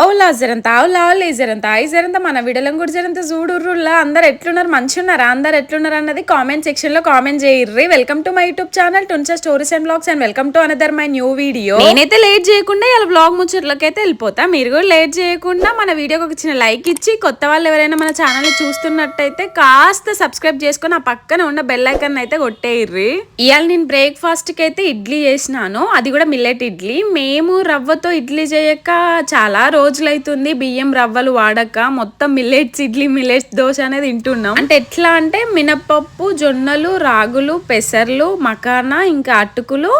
ఓలా జరంత అవులా ఓలే జరంత. ఐ జరంత మన విడలం కూడా జరంత చూడుర్రులా అందరు ఎట్లున్నారు? మంచి ఉన్నారా అందరు ఎట్లున్నారు అన్నది కామెంట్ సెక్షన్లో comment చేయర్రి. Welcome to my YouTube channel టున్సా stories and vlogs and welcome to another my new video. నేనైతే లేట్ చేయకుండా ఇలా బ్లాగ్ ముచ్చట్లకైతే వెళ్ళిపోతా. మీరు కూడా లేట్ చేయకుండా మన వీడియోకి ఒక చిన్న లైక్ ఇచ్చి కొత్త వాళ్ళు ఎవరైనా మన ఛానల్ని చూస్తున్నట్టయితే కాస్త సబ్స్క్రైబ్ చేసుకొని ఆ పక్కన ఉన్న బెల్ అయితే కొట్టేయర్రి. ఇవాళ నేను బ్రేక్ఫాస్ట్కి అయితే ఇడ్లీ చేసినాను. అది కూడా మిల్లెట్ ఇడ్లీ. మేము రవ్వతో ఇడ్లీ చేయక చాలా రోజులైతుంది బియ్యం రవ్వలు వాడక మొత్తం మిల్లెట్స్ ఇడ్లీ మిల్లెట్స్ దోశ అనేది తింటున్నాం. అంటే ఎట్లా అంటే మినపప్పు జొన్నలు రాగులు పెసర్లు మకానా ఇంకా అటుకులు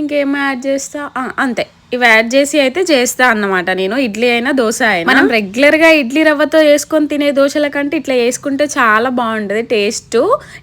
ఇంకేం యాడ్ చేస్తా? అంతే. ఇవి యాడ్ చేసి అయితే చేస్తా అన్నమాట నేను. ఇడ్లీ అయినా దోశ అయినా. మనం రెగ్యులర్గా ఇడ్లీ రవ్వతో వేసుకొని తినే దోశల కంటే ఇట్లా వేసుకుంటే చాలా బాగుంటుంది టేస్ట్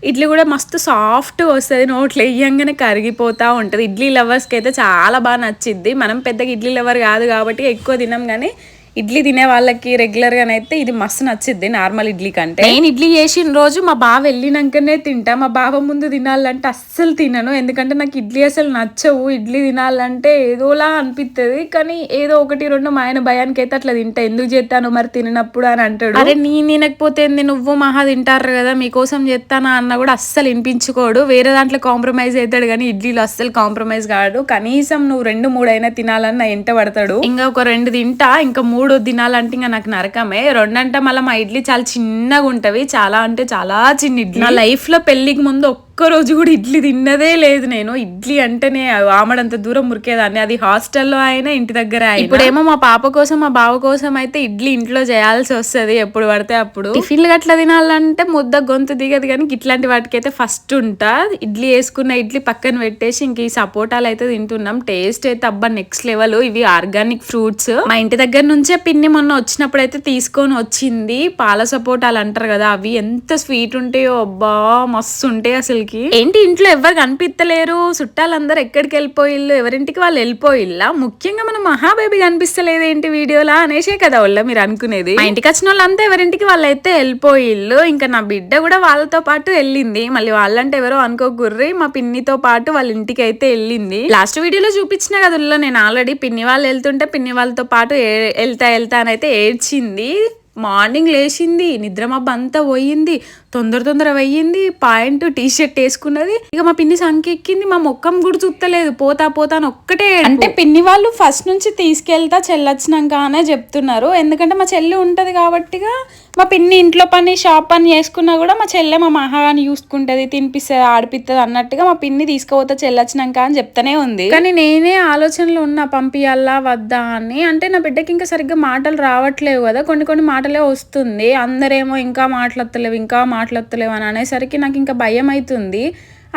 ఇడ్లీ కూడా మస్తు సాఫ్ట్ వస్తుంది నోట్లో వేయంగానే కరిగిపోతా ఉంటుంది. ఇడ్లీ లవర్స్కి అయితే చాలా బాగా నచ్చిద్ది. మనం పెద్దగా ఇడ్లీ లవర్ కాదు కాబట్టి ఎక్కువ తినం కానీ ఇడ్లీ తినే వాళ్ళకి రెగ్యులర్ గానైతే ఇది మస్తు నచ్చిద్ది నార్మల్ ఇడ్లీ కంటే. నేను ఇడ్లీ చేసిన రోజు మా బావ వెళ్ళినాకనే తింటా. మా బావ ముందు తినాలంటే అస్సలు తినను. ఎందుకంటే నాకు ఇడ్లీ అసలు నచ్చవు. ఇడ్లీ తినాలంటే ఏదోలా అనిపిస్తుంది కానీ ఏదో ఒకటి రెండు మా ఆయన భయానికి అయితే అట్లా తింటా. ఎందుకు చేస్తాను మరి తిననప్పుడు అని అంటాడు. అరే నీ తినకపోతే ఏంది? నువ్వు మహా తింటారు కదా మీకోసం చేస్తానా అన్న కూడా అస్సలు వినిపించుకోడు. వేరే దాంట్లో కాంప్రమైజ్ అవుతాడు కానీ ఇడ్లీలో అస్సలు కాంప్రమైజ్ కాడు. కనీసం నువ్వు రెండు మూడు అయినా తినాలని నా ఎంట పడతాడు. ఇంకా ఒక రెండు తింటా. ఇంకా మూడు తినాలంటే ఇంకా నాకు నరకమే. రెండంటే మళ్ళీ మా ఇడ్లీ చాలా చిన్నగా ఉంటవి చాలా అంటే చాలా చిన్న ఇడ్లీ నా లైఫ్లో పెళ్ళికి ముందు ఒక్క రోజు కూడా ఇడ్లీ తిన్నదే లేదు నేను. ఇడ్లీ అంటేనే ఆమడంత దూరం మురికేదాన్ని అది హాస్టల్లో అయినా ఇంటి దగ్గర అయినా. ఇప్పుడేమో మా పాప కోసం మా బావ కోసం అయితే ఇడ్లీ ఇంట్లో చేయాల్సి వస్తది ఎప్పుడు పడితే అప్పుడు. టిఫిన్లు గట్లా తినాలంటే ముద్ద గొంతు దిగదు కానీ ఇట్లాంటి వాటికైతే ఫస్ట్ ఉంటా. ఇడ్లీ వేసుకున్న ఇడ్లీ పక్కన పెట్టేసి ఇంక ఈ సపోటాలు అయితే తింటున్నాం. టేస్ట్ అయితే అబ్బా నెక్స్ట్ లెవెల్. ఇవి ఆర్గానిక్ ఫ్రూట్స్. మా ఇంటి దగ్గర నుంచే పిన్ని మొన్న వచ్చినప్పుడు అయితే తీసుకొని వచ్చింది. పాల సపోటాలు అంటారు కదా అవి ఎంత స్వీట్ ఉంటాయో అబ్బా మస్తు ఉంటాయి అసలుకి ఏంటి ఇంట్లో ఎవరు కనిపిస్తలేరు చుట్టాలందరూ ఎక్కడికి వెళ్ళిపోయిల్లు ఎవరింటికి వాళ్ళు వెళ్ళిపోయిల్లా ముఖ్యంగా మన మహాబేబీ కనిపిస్తలేదు ఏంటి వీడియోలా అనేసే కదా వాళ్ళ మీరు అనుకునేది. మా ఇంటికి వచ్చిన వాళ్ళంతా ఎవరింటికి వాళ్ళైతే వెళ్ళిపోయిల్లు ఇంకా నా బిడ్డ కూడా వాళ్ళతో పాటు వెళ్ళింది. మళ్ళీ వాళ్ళంటే ఎవరో అనుకోకుర్రి మా పిన్నితో పాటు వాళ్ళ ఇంటికి అయితే వెళ్ళింది. లాస్ట్ వీడియోలో చూపించిన కదా నేను ఆల్రెడీ పిన్ని వాళ్ళు వెళ్తుంటే పిన్ని వాళ్ళతో పాటు వెళ్తా వెళ్తా అని అయితే ఏడ్చింది. మార్నింగ్ లేచింది నిద్ర మబ్బు అంతా పోయింది తొందర తొందర అయ్యింది పాయింట్ టీ షర్ట్ వేసుకున్నది. ఇక మా పిన్ని సంకెక్కింది మా మొక్కం కూడా చూస్తలేదు పోతా పోతా అని ఒక్కటే అంటే పిన్ని వాళ్ళు ఫస్ట్ నుంచి తీసుకెళ్తా చెల్లొచ్చినాక అనే చెప్తున్నారు. ఎందుకంటే మా చెల్లి ఉంటది కాబట్టిగా మా పిన్ని ఇంట్లో పని షాప్ పని చేసుకున్నా కూడా మా చెల్లె మా మహాగాని చూసుకుంటది తినిపిస్తుంది ఆడిపిస్తుంది అన్నట్టుగా మా పిన్ని తీసుకుపోతా చెల్లొచ్చినాక అని చెప్తానే ఉంది. కానీ నేనే ఆలోచనలో ఉన్నా పంపియాలా వద్దా అని. అంటే నా బిడ్డకి ఇంకా సరిగ్గా మాటలు రావట్లేవు కదా. కొన్ని కొన్ని మాటలే వస్తుంది. అందరేమో ఇంకా మాట్లాడతలేవు ఇంకా మాట్లాడతలేవు అని అనేసరికి నాకు ఇంకా భయం అవుతుంది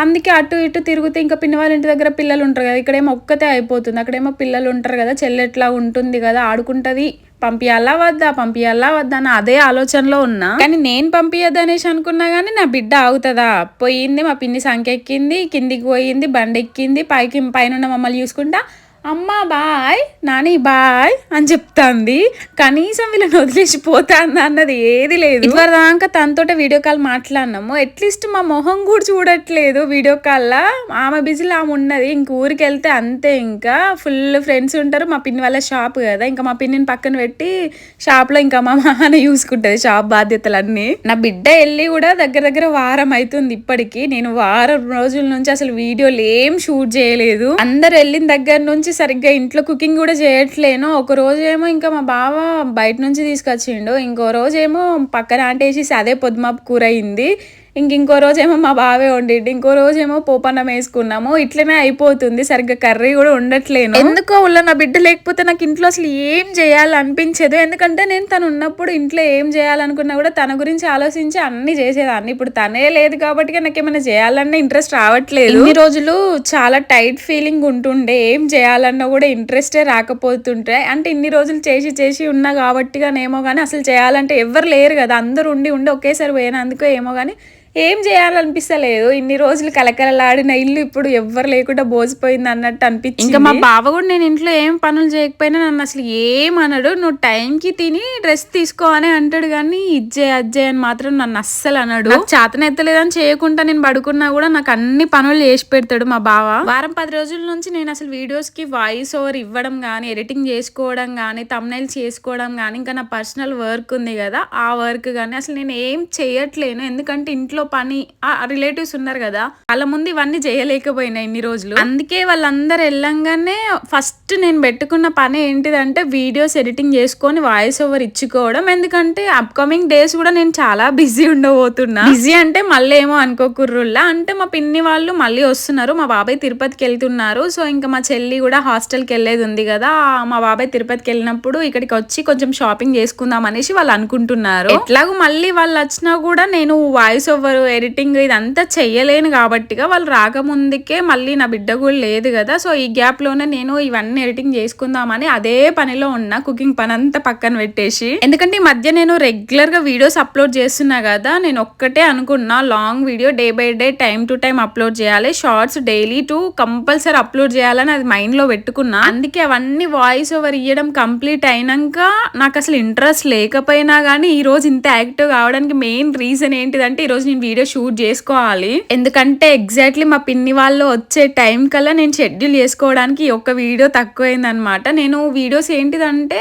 అందుకే అటు ఇటు తిరిగితే ఇంకా పిన్ని వాళ్ళ ఇంటి దగ్గర పిల్లలు ఉంటారు కదా ఇక్కడేమో ఒక్కతే అయిపోతుంది. అక్కడేమో పిల్లలు ఉంటారు కదా చెల్లెట్లా ఉంటుంది కదా ఆడుకుంటుంది. పంపియాలా వద్దా పంపియాలా వద్దా అని అదే ఆలోచనలో ఉన్నా. కానీ నేను పంపియద్దు అనేసి అనుకున్నా కానీ నా బిడ్డ ఆగుతుందా? పోయింది మా పిన్ని సంఖ్య ఎక్కింది కిందికి పోయింది బండి ఎక్కింది పైకి పైన మమ్మల్ని చూసుకుంటా అమ్మ బాయ్ నాని బాయ్ అని చెప్తాంది. కనీసం వీళ్ళని వదిలేసి పోతాంది అన్నది ఏది లేదు. ఇదివరదాకా తనతోటే వీడియో కాల్ మాట్లాడినాము. అట్లీస్ట్ మా మొహం కూడా చూడట్లేదు వీడియో కాల్లో. ఆమె బిజీలో ఆమె ఉన్నది. ఇంక ఊరికి వెళ్తే అంతే ఇంకా. ఫుల్ ఫ్రెండ్స్ ఉంటారు. మా పిన్ని వాళ్ళ షాప్ కదా. ఇంకా మా పిన్నిని పక్కన పెట్టి షాప్లో ఇంకా మా మామ చూసుకుంటుంది షాప్ బాధ్యతలన్నీ. నా బిడ్డ వెళ్ళి కూడా దగ్గర దగ్గర వారం అవుతుంది ఇప్పటికి. నేను వారం రోజుల నుంచి అసలు వీడియోలు ఏం షూట్ చేయలేదు. అందరు వెళ్ళిన దగ్గర నుంచి సరిగ్గా ఇంట్లో కుకింగ్ కూడా చేయట్లేను. ఒక రోజు ఏమో ఇంకా మా బావ బయట నుంచి తీసుకొచ్చిండు. ఇంకో రోజు ఏమో పక్కన ఆంటేసేసి అదే పొద్దుమాపు కూర అయింది. ఇంక ఇంకో రోజేమో మా బావే వండిండు. ఇంకో రోజేమో పోపన్నం వేసుకున్నాము. ఇట్లనే అయిపోతుంది. సరిగ్గా కర్రీ కూడా ఉండట్లేను ఎందుకో ఉల్ల నా బిడ్డ లేకపోతే నాకు ఇంట్లో అసలు ఏం చేయాలనిపించదు. ఎందుకంటే నేను తను ఉన్నప్పుడు ఇంట్లో ఏం చేయాలనుకున్నా కూడా తన గురించి ఆలోచించి అన్ని చేసేదాన్ని. ఇప్పుడు తనే లేదు కాబట్టి నాకు ఏమైనా చేయాలన్న ఇంట్రెస్ట్ రావట్లేదు. ఇన్ని రోజులు చాలా టైట్ ఫీలింగ్ ఉంటుండే. ఏం చేయాలన్నా కూడా ఇంట్రెస్టే రాకపోతుంటే. అంటే ఇన్ని రోజులు చేసి చేసి ఉన్నా కాబట్టిగానేమో కానీ అసలు చేయాలంటే ఎవరు లేరు కదా. అందరూ ఉండి ఉండి ఒకేసారి పోయినందుకో ఏమో కానీ ఏం చేయాలనిపిస్తలేదు. ఇన్ని రోజులు కలకలలాడిన ఇల్లు ఇప్పుడు ఎవ్వరు లేకుండా బోసిపోయింది అన్నట్టు అనిపించింది. ఇంకా మా బావ కూడా నేను ఇంట్లో ఏం పనులు చేయకపోయినా నన్ను అసలు ఏమనడు నువ్వు టైంకి తిని డ్రెస్ తీసుకో అని అంటాడు కానీ ఇజ్జే అజ్జే అని మాత్రం నన్ను అస్సలు అనడు. చేతన ఎత్తలేదని చేయకుండా నేను పడుకున్నా కూడా నాకు అన్ని పనులు చేసి పెడతాడు మా బావ. వారం పది రోజుల నుంచి నేను అసలు వీడియోస్కి వాయిస్ ఓవర్ ఇవ్వడం కానీ ఎడిటింగ్ చేసుకోవడం కానీ తమ్నైల్స్ చేసుకోవడం కానీ ఇంకా నా పర్సనల్ వర్క్ ఉంది కదా ఆ వర్క్ కానీ అసలు నేను ఏం చేయట్లేను. ఎందుకంటే ఇంట్లో పని ఆ రిలేటివ్స్ ఉన్నారు కదా వాళ్ళ ముందు ఇవన్నీ చేయలేకపోయినా ఇన్ని రోజులు. అందుకే వాళ్ళందరూ వెళ్ళంగానే ఫస్ట్ నేను పెట్టుకున్న పని ఏంటిదంటే వీడియోస్ ఎడిటింగ్ చేసుకొని వాయిస్ ఓవర్ ఇచ్చుకోవడం. ఎందుకంటే అప్కమింగ్ డేస్ కూడా నేను చాలా బిజీ ఉండబోతున్నా. బిజీ అంటే మళ్ళీ ఏమో అనుకోకుర్రుల్లా అంటే మా పిన్ని వాళ్ళు మళ్ళీ వస్తున్నారు. మా బాబాయ్ తిరుపతికి వెళ్తున్నారు. సో ఇంకా మా చెల్లి కూడా హాస్టల్కి వెళ్ళేది ఉంది కదా మా బాబాయ్ తిరుపతికి వెళ్ళినప్పుడు ఇక్కడికి వచ్చి కొంచెం షాపింగ్ చేసుకుందాం అనేసి వాళ్ళు అనుకుంటున్నారు. ఎట్లాగో మళ్ళీ వాళ్ళు వచ్చినా కూడా నేను వాయిస్ ఓవర్ ఎడిటింగ్ ఇదంతా చెయ్యలేను కాబట్టిగా వాళ్ళు రాకముందుకే మళ్ళీ నా బిడ్డ కూడా లేదు కదా. సో ఈ గ్యాప్లోనే నేను ఇవన్నీ ఎడిటింగ్ చేసుకుందామని అదే పనిలో ఉన్నా కుకింగ్ పని అంతా పక్కన పెట్టేసి. ఎందుకంటే ఈ మధ్య నేను రెగ్యులర్గా వీడియోస్ అప్లోడ్ చేస్తున్నా కదా నేను ఒక్కటే అనుకున్నా long video day by day time to time upload చేయాలి. Shorts daily two compulsory upload చేయాలని అది మైండ్లో పెట్టుకున్నా. అందుకే అవన్నీ వాయిస్ ఓవర్ ఇవ్వడం కంప్లీట్ అయినాక నాకు అసలు ఇంట్రెస్ట్ లేకపోయినా కానీ ఈరోజు ఇంత యాక్టివ్ కావడానికి మెయిన్ రీజన్ ఏంటిదంటే ఈ రోజు నేను వీడియో షూట్ చేసుకోవాలి. ఎందుకంటే ఎగ్జాక్ట్లీ మా పిన్ని వాళ్ళు వచ్చే టైం కల్లా నేను షెడ్యూల్ చేసుకోవడానికి ఈ వీడియో తక్కువైందనమాట నేను వీడియోస్ ఏంటిదంటే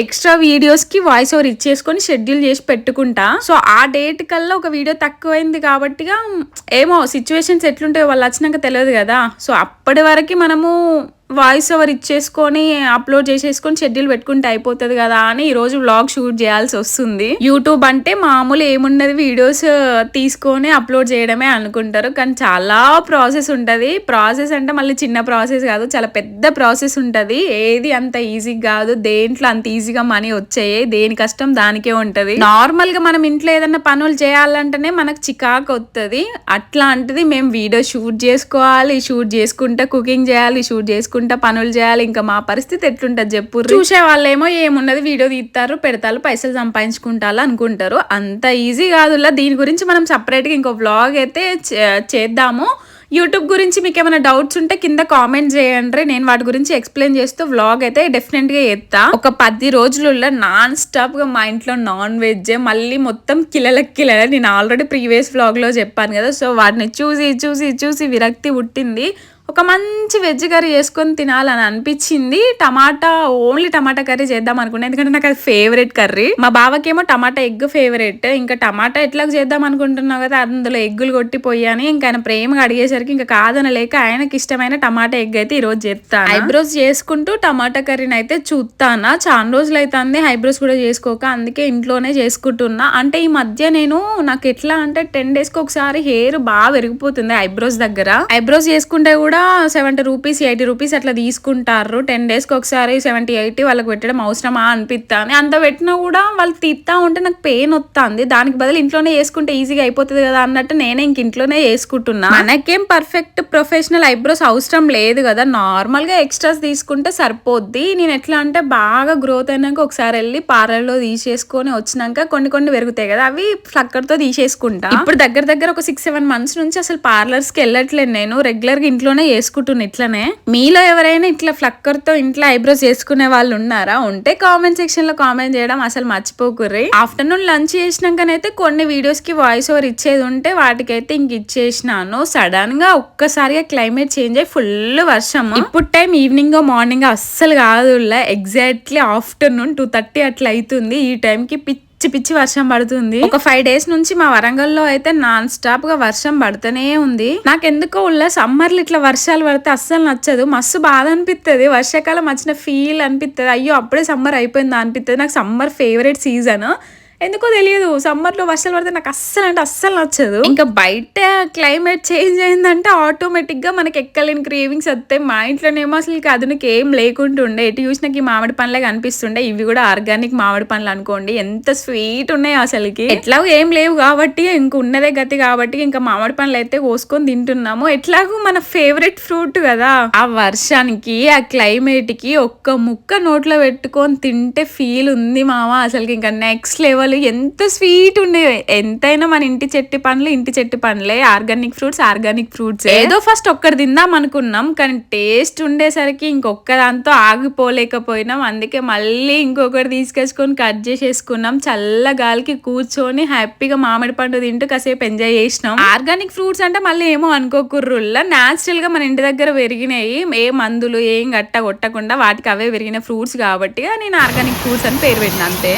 ఎక్స్ట్రా వీడియోస్కి వాయిస్ ఓవర్ ఇచ్చేసుకొని షెడ్యూల్ చేసి పెట్టుకుంటా. సో ఆ డేట్ కల్లా ఒక వీడియో తక్కువైంది కాబట్టిగా ఏమో సిచ్యువేషన్స్ ఎట్లుంటాయో వాళ్ళు వచ్చినాక తెలియదు కదా. సో అప్పటి వరకు మనము వాయిస్ ఓవర్ ఇచ్చేసుకొని అప్లోడ్ చేసేసుకొని షెడ్యూల్ పెట్టుకుంటే అయిపోతుంది కదా అని ఈ రోజు వ్లాగ్ షూట్ చేయాల్సి వస్తుంది. యూట్యూబ్ అంటే మామూలు ఏమున్నది వీడియోస్ తీసుకొని అప్లోడ్ చేయడమే అనుకుంటారు. కానీ చాలా ప్రాసెస్ ఉంటుంది. ప్రాసెస్ అంటే మళ్ళీ చిన్న ప్రాసెస్ కాదు చాలా పెద్ద ప్రాసెస్ ఉంటుంది. ఏది అంత ఈజీ కాదు దేంట్లో అంత ఈజీగా మనీ వచ్చాయి దేని కష్టం దానికే ఉంటుంది. నార్మల్గా మనం ఇంట్లో ఏదైనా పనులు చేయాలంటేనే మనకు చికాకు వస్తుంది అట్లాంటిది మేము వీడియో షూట్ చేసుకోవాలి షూట్ చేసుకుంటా కుకింగ్ చేయాలి షూట్ చేసుకుంటే పనులు చేయాలి ఇంకా మా పరిస్థితి ఎట్లుంటుంది చెప్పు చూసే వాళ్ళేమో ఏమున్నది వీడియో తీస్తారు పెడతారు పైసలు సంపాదించుకుంటారు అనుకుంటారు. అంత ఈజీ కాదులా దీని గురించి మనం సపరేట్గా ఇంకో వ్లాగ్ అయితే చే- చేద్దాము. యూట్యూబ్ గురించి మీకు ఏమైనా డౌట్స్ ఉంటే కింద కామెంట్ చేయండి. నేను వాటి గురించి ఎక్స్ప్లెయిన్ చేస్తూ వ్లాగ్ అయితే డెఫినెట్గా ఒక పది రోజులలో నాన్ స్టాప్గా మా ఇంట్లో నాన్ వెజ్ మళ్ళీ మొత్తం కిలలకి కిలల. నేను ఆల్రెడీ ప్రీవియస్ వ్లాగ్లో చెప్పాను కదా సో వాటిని చూసి చూసి చూసి విరక్తి పుట్టింది. ఒక మంచి వెజ్ కర్రీ చేసుకొని తినాలని అనిపించింది. టమాటా ఓన్లీ టమాటా కర్రీ చేద్దాం అనుకున్నా. ఎందుకంటే నాకు అది ఫేవరెట్ కర్రీ. మా బావకేమో టమాటా ఎగ్ ఫేవరెట్ ఇంకా టమాటా ఎట్లా చేద్దాం అనుకుంటున్నావు కదా అందులో ఎగ్గులు కొట్టిపోయాని ఇంకా ఆయన ప్రేమగా అడిగేసరికి ఇంకా కాదనలేక ఆయనకి ఇష్టమైన టమాటా ఎగ్ అయితే ఈ రోజు చేస్తాను. ఐబ్రోస్ చేసుకుంటూ టమాటా కర్రీని అయితే చూస్తానా చాలా రోజులు అవుతుంది ఐబ్రోస్ కూడా చేసుకోక అందుకే ఇంట్లోనే చేసుకుంటున్నా. అంటే ఈ మధ్య నేను నాకు ఎట్లా అంటే టెన్ డేస్కి ఒకసారి హెయిర్ బాగా పెరిగిపోతుంది ఐబ్రోస్ దగ్గర. ఐబ్రోస్ చేసుకుంటే కూడా సెవెంటీ రూపీస్ ఎయిటీ రూపీస్ అట్లా తీసుకుంటారు. టెన్ డేస్కి ఒకసారి సెవెంటీ ఎయిటీ వాళ్ళకి పెట్టడం అవసరమా అనిపిస్తాను అంత పెట్టినా కూడా వాళ్ళు తీస్తా ఉంటే నాకు పెయిన్ వస్తుంది దానికి బదులు ఇంట్లోనే చేసుకుంటే ఈజీగా అయిపోతుంది కదా అన్నట్టు నేనే ఇంక ఇంట్లోనే చేసుకుంటున్నా. మనకేం పర్ఫెక్ట్ ప్రొఫెషనల్ ఐబ్రోస్ అవసరం లేదు కదా. నార్మల్గా ఎక్స్ట్రాస్ తీసుకుంటే సరిపోద్ది. నేను ఎట్లా అంటే బాగా గ్రోత్ అయినాక ఒకసారి వెళ్ళి పార్లర్లో తీసేసుకొని వచ్చినాక కొన్ని కొన్ని పెరుగుతాయి కదా. అవి ఫ్లక్కర్తో తీసేసుకుంటా. ఇప్పుడు దగ్గర దగ్గర ఒక సిక్స్ సెవెన్ మంత్స్ నుంచి అసలు పార్లర్స్కి వెళ్ళట్లేదు నేను. రెగ్యులర్గా ఇంట్లోనే చేసుకుంటున్నా ఇట్లనే. మీలో ఎవరైనా ఇట్లా ఫ్లక్కర్తో ఇంట్లో ఐబ్రోస్ చేసుకునే వాళ్ళు ఉన్నారా? ఉంటే కామెంట్ సెక్షన్లో కామెంట్ చేయడం అసలు మర్చిపోకుర్రి. ఆఫ్టర్నూన్ లంచ్ చేసినాకనైతే కొన్ని వీడియోస్కి వాయిస్ ఓవర్ ఇచ్చేది ఉంటే వాటికైతే ఇంక ఇచ్చేసినాను. సడన్గా ఒక్కసారిగా క్లైమేట్ చేంజ్ అయ్యి ఫుల్ వర్షం ఇప్పుడు టైం ఈవినింగ్ మార్నింగ్ అస్సలు కాదు ఎగ్జాక్ట్లీ ఆఫ్టర్నూన్ టూ థర్టీ అట్లా అవుతుంది ఈ టైం కి పిచ్చి పిచ్చి వర్షం పడుతుంది. ఒక ఫైవ్ డేస్ నుంచి మా వరంగల్లో అయితే నాన్ స్టాప్గా వర్షం పడుతూనే ఉంది. నాకెందుకో ఉల్ల సమ్మర్లు ఇట్లా వర్షాలు పడితే అస్సలు నచ్చదు. మస్తు బాధ అనిపిస్తుంది వర్షాకాలం వచ్చిన ఫీల్ అనిపిస్తుంది అయ్యో అప్పుడే సమ్మర్ అయిపోయిందా అనిపిస్తుంది నాకు సమ్మర్ ఫేవరెట్ సీజన్ ఎందుకో తెలియదు. సమ్మర్లో వర్షాలు పడితే నాకు అస్సలు అంటే అస్సలు నచ్చదు. ఇంకా బయట క్లైమేట్ చేంజ్ అయిందంటే ఆటోమేటిక్గా మనకి ఎక్కలేని క్రేవింగ్స్ వస్తాయి. మా ఇంట్లోనేమో అసలు అదునికి ఏం లేకుంటుండే ఎటు చూసినాకి మామిడి పండ్లే కనిపిస్తుండే. ఇవి కూడా ఆర్గానిక్ మామిడి పండ్లు అనుకోండి. ఎంత స్వీట్ ఉన్నాయి అసలుకి. ఎట్లాగో ఏం లేవు కాబట్టి ఇంక ఉన్నదే గతి కాబట్టి ఇంకా మామిడి పండ్లు అయితే కోసుకొని తింటున్నాము. ఎట్లాగో మన ఫేవరెట్ ఫ్రూట్ కదా. ఆ వర్షానికి ఆ క్లైమేట్కి ఒక్క ముక్క నోట్లో పెట్టుకొని తింటే ఫీల్ ఉంది మామ అసలుకి ఇంకా నెక్స్ట్ లెవెల్ అసలు ఎంత స్వీట్ ఉండే ఎంతైనా మన ఇంటి చెట్టు పండ్లు ఇంటి చెట్టు పండ్లే ఆర్గానిక్ ఫ్రూట్స్ ఆర్గానిక్ ఫ్రూట్స్. ఏదో ఫస్ట్ ఒక్కటి తిందాం అనుకున్నాం కానీ టేస్ట్ ఉండేసరికి ఇంకొక దాంతో ఆగిపోలేకపోయినాం. అందుకే మళ్ళీ ఇంకొకటి తీసుకొచ్చుకొని కట్ చేసేసుకున్నాం. చల్ల గాలికి కూర్చొని హ్యాపీగా మామిడి పండు తింటూ కాసేపు ఎంజాయ్ చేసినాం. ఆర్గానిక్ ఫ్రూట్స్ అంటే మళ్ళీ ఏమో అనుకోకుర్రుల్లా న్యాచురల్గా మన ఇంటి దగ్గర పెరిగినాయి ఏ మందులు ఏం గట్ట కొట్టకుండా వాటికి అవే పెరిగిన ఫ్రూట్స్ కాబట్టి నేను ఆర్గానిక్ ఫ్రూట్స్ అని పేరు పెట్టిన అంతే.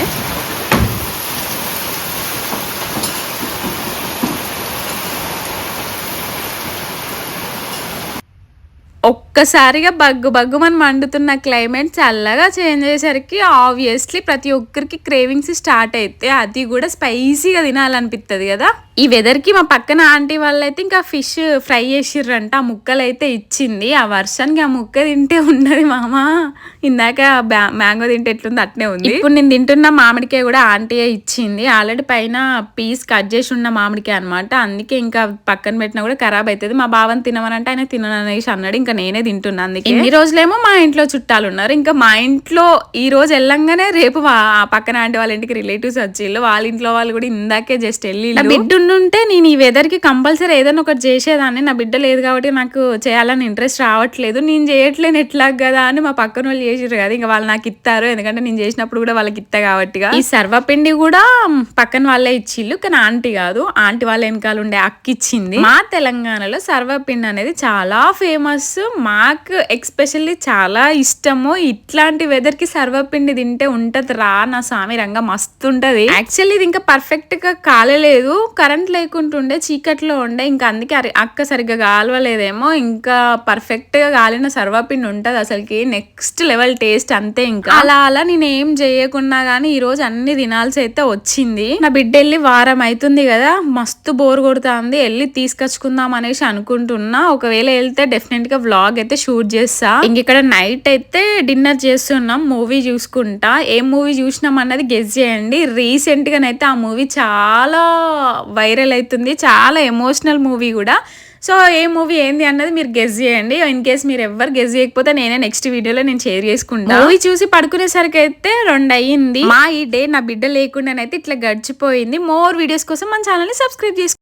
ఒక్కసారిగా బగ్గు బగ్గుమని మండుతున్న క్లైమేట్ చల్లగా చేంజ్ అయ్యేసరికి ఆబ్వియస్లీ ప్రతి ఒక్కరికి క్రేవింగ్స్ స్టార్ట్ అయితే అది కూడా స్పైసీగా తినాలనిపిస్తుంది కదా. ఈ వెదర్కి మా పక్కన ఆంటీ వాళ్ళైతే ఇంకా ఫిష్ ఫ్రై చేసిర్రంట ఆ ముక్కలు అయితే ఇచ్చింది. ఆ వర్షానికి ఆ ముక్క తింటే ఉన్నది మామ. ఇందాక మ్యాంగో తింటే ఎట్లుంది అట్నే ఉంది. ఇప్పుడు నేను తింటున్న మామిడికాయ కూడా ఆంటీయే ఇచ్చింది. ఆల్రెడీ పైన పీస్ కట్ చేసి ఉన్న మామిడికాయ అనమాట అందుకే ఇంకా పక్కన పెట్టినా కూడా ఖరాబ్ అవుతుంది మా బావని తినమనంటే ఆయన తినననేసి అన్నాడు. ఇంకా నేనే తింటున్నా అందుకే. ఇన్ని రోజులేమో మా ఇంట్లో చుట్టాలు ఉన్నారు. ఇంకా మా ఇంట్లో ఈ రోజు వెళ్ళంగానే రేపు పక్కన ఆంటీ వాళ్ళ ఇంటికి రిలేటివ్స్ వచ్చిళ్ళు వాళ్ళ ఇంట్లో వాళ్ళు కూడా ఇందాకే జస్ట్ వెళ్ళి నా బిడ్డ ఉండుంటే నేను ఈ వెదర్కి కంపల్సరీ ఏదైనా ఒకటి చేసేదాన్ని. నా బిడ్డ లేదు కాబట్టి నాకు చేయాలని ఇంట్రెస్ట్ రావట్లేదు. నేను చేయట్లేను ఎట్లా కదా అని మా పక్కన వాళ్ళు చేసిర్రు కదా ఇంకా వాళ్ళు నాకు ఇస్తారు ఎందుకంటే నేను చేసినప్పుడు కూడా వాళ్ళకి ఇస్తా కాబట్టి ఈ సర్వపిండి కూడా పక్కన వాళ్ళే ఇచ్చిళ్ళు కానీ ఆంటీ కాదు. ఆంటీ వాళ్ళ వెనకాల ఉండే అక్క ఇచ్చింది. మా తెలంగాణలో సర్వపిండి అనేది చాలా ఫేమస్. మాకు ఎక్స్పెషల్లీ చాలా ఇష్టము. ఇట్లాంటి వెదర్కి సర్వపిండి తింటే ఉంటది రా నా స్వామి రంగ మస్తు ఉంటది. యాక్చువల్లీ ఇది ఇంకా పర్ఫెక్ట్గా కాలలేదు కరెంట్ లేకుంటుండే చీకట్లో ఉండే. ఇంకా అందుకే అక్క సరిగ్గా కాలవలేదేమో. ఇంకా పర్ఫెక్ట్గా కాలిన సర్వపిండి ఉంటది అసలుకి. నెక్స్ట్ లెవెల్ టేస్ట్ అంతే ఇంకా. అలా అలా నేను ఏం చేయకున్నా గానీ ఈ రోజు అన్ని తినాల్సి అయితే వచ్చింది. నా బిడ్డ వెళ్ళి వారం అవుతుంది కదా మస్తు బోర్ కొడుతుంది వెళ్ళి తీసుకొచ్చుకుందాం అనేసి అనుకుంటున్నా. ఒకవేళ వెళ్తే డెఫినెట్గా వ్లాగ్ అయితే షూట్ చేస్తా. ఇంక ఇక్కడ నైట్ అయితే డిన్నర్ చేస్తున్నాం మూవీ చూసుకుంటా. ఏ మూవీ చూసినాం అన్నది గెస్ చేయండి. రీసెంట్ గానైతే ఆ మూవీ చాలా వైరల్ అవుతుంది చాలా ఎమోషనల్ మూవీ కూడా. సో ఏ మూవీ ఏంది అన్నది మీరు గెస్ చేయండి. ఇన్ కేస్ మీరు ఎవరు గెస్ చేయకపోతే నేనే నెక్స్ట్ వీడియోలో నేను షేర్ చేసుకుంటా. మూవీ చూసి పడుకునేసరికి అయితే రెండు అయ్యింది మా ఈ డే నా బిడ్డ లేకుండానైతే ఇట్లా గడిచిపోయింది. మోర్ వీడియోస్ కోసం మన ఛానల్ని సబ్స్క్రైబ్ చేసుకోండి